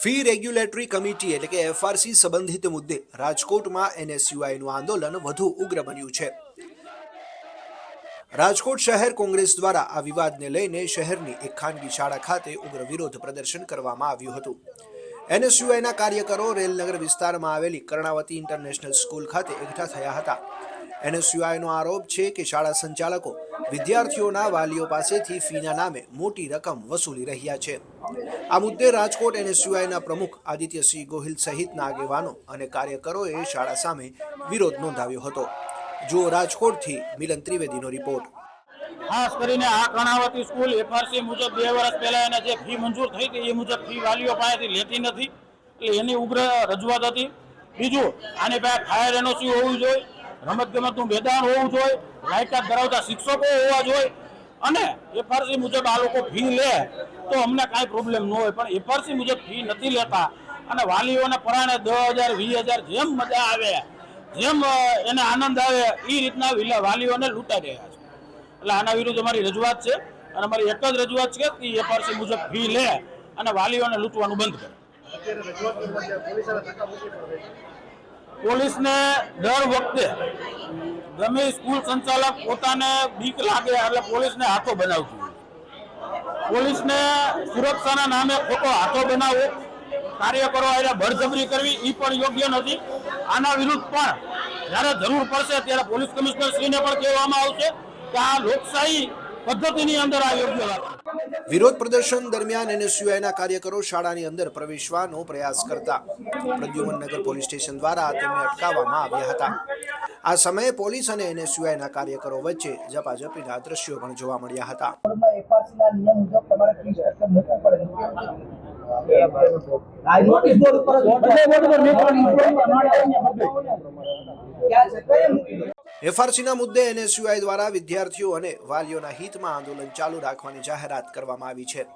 Fee regulatory committee એટલે કે FRC સંબંધિત મુદ્દે રાજકોટમાં એનએસયુઆઈનું આંદોલન વધુ ઉગ્ર બન્યું છે. રાજકોટ શહેર કોંગ્રેસ દ્વારા આ વિવાદને લઈને શહેરની એક ખાનગી શાળા ખાતે ઉગ્ર વિરોધ પ્રદર્શન કરવામાં આવ્યું હતું. એનએસયુઆઈના કાર્યકરો રેલનગર વિસ્તારમાં આવેલી કર્ણાવતી ઇન્ટરનેશનલ સ્કૂલ ખાતે એકઠા થયા હતા. એનએસયુઆઈનો આરોપ છે કે શાળા સંચાલકો વિદ્યાર્થીઓના વાલીઓ પાસેથી ફીના નામે મોટી રકમ વસૂલી રહ્યા છે. આ મુદ્દે રાજકોટ એનએસયુઆઈના પ્રમુખ આદિત્યસિંહ ગોહિલ સહિતના આગેવાનો અને કાર્યકરોએ શાળા સામે વિરોધ નોંધાવ્યો હતો. જુઓ રાજકોટથી મિલન ત્રિવેદીનો રિપોર્ટ. ખાસ કરીને આ કર્ણાવતી સ્કૂલ એફઆરસી મુજબ બે વર્ષ પહેલા એને જે ફી મંજૂર થઈ હતી, એ મુજબ ફી વાલીઓ પાસેથી લેતી નથી. એટલે એની ઉગ્ર રજૂઆત હતી. બીજું, આની પાસે ફાયર એનઓસી હોવું જોઈએ. રમત ગમતનું મેદાન હોવું જોઈએ, લાયકાત ધરાવતા શિક્ષકો હોવા જોઈએ. અને એફઆરસી મુજબ આ લોકો ફી લે તો અમને કાંઈ પ્રોબ્લેમ ન હોય, પણ એફઆરસી મુજબ ફી નથી લેતા. અને વાલીઓને પરાણે દસ હજાર, વીસ હજાર જેમ મજા આવે, જેમ એને આનંદ આવે એ રીતના વાલીઓને લૂંટાઈ રહ્યા છે. એટલે આના વિરુદ્ધ અમારી રજૂઆત છે, અને અમારી એક જ રજૂઆત છે કે એફઆરસી મુજબ ફી લે અને વાલીઓને લૂંટવાનું બંધ કરે. પોલીસને દર વખતે ગમે સ્કૂલ સંચાલક પોતાને બીક લાગે એટલે પોલીસને હાથો બનાવતી પોલીસને સુરક્ષાના નામે ખોટો હાથો બનાવવો કાર્યકરો આને બળજબરી કરવી એ પણ યોગ્ય નથી. આના વિરુદ્ધ પણ જ્યારે જરૂર પડશે ત્યારે પોલીસ કમિશનરશ્રીને પણ કહેવામાં આવશે કે આ લોકશાહી પદ્ધતિની અંદર આ યોગ્ય વાત વિરોધ પ્રદર્શન દરમિયાન એનએસયુઆઈના કાર્યકરો શાળાની અંદર પ્રવેશવાનો પ્રયાસ કરતા. પ્રદ્યુમનનગર પોલીસ સ્ટેશન દ્વારા તેમને અટકાવવામાં આવ્યા હતા. આ સમયે પોલીસ અને એનએસયુઆઈના કાર્યકરો વચ્ચે ઝપાઝપીના દ્રશ્યો પણ જોવા મળ્યા હતા. નોટિસ બોર્ડ ઉપર એફઆરસીના મુદ્દે એનએસયુઆઈ દ્વારા વિદ્યાર્થીઓ અને વાલીઓના હિતમાં આંદોલન ચાલુ રાખવાની જાહેરાત કરવામાં આવી છે.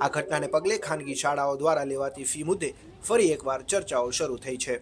આ ઘટનાને પગલે ખાનગી શાળાઓ દ્વારા લેવાતી ફી મુદ્દે ફરી એકવાર ચર્ચાઓ શરૂ થઈ છે.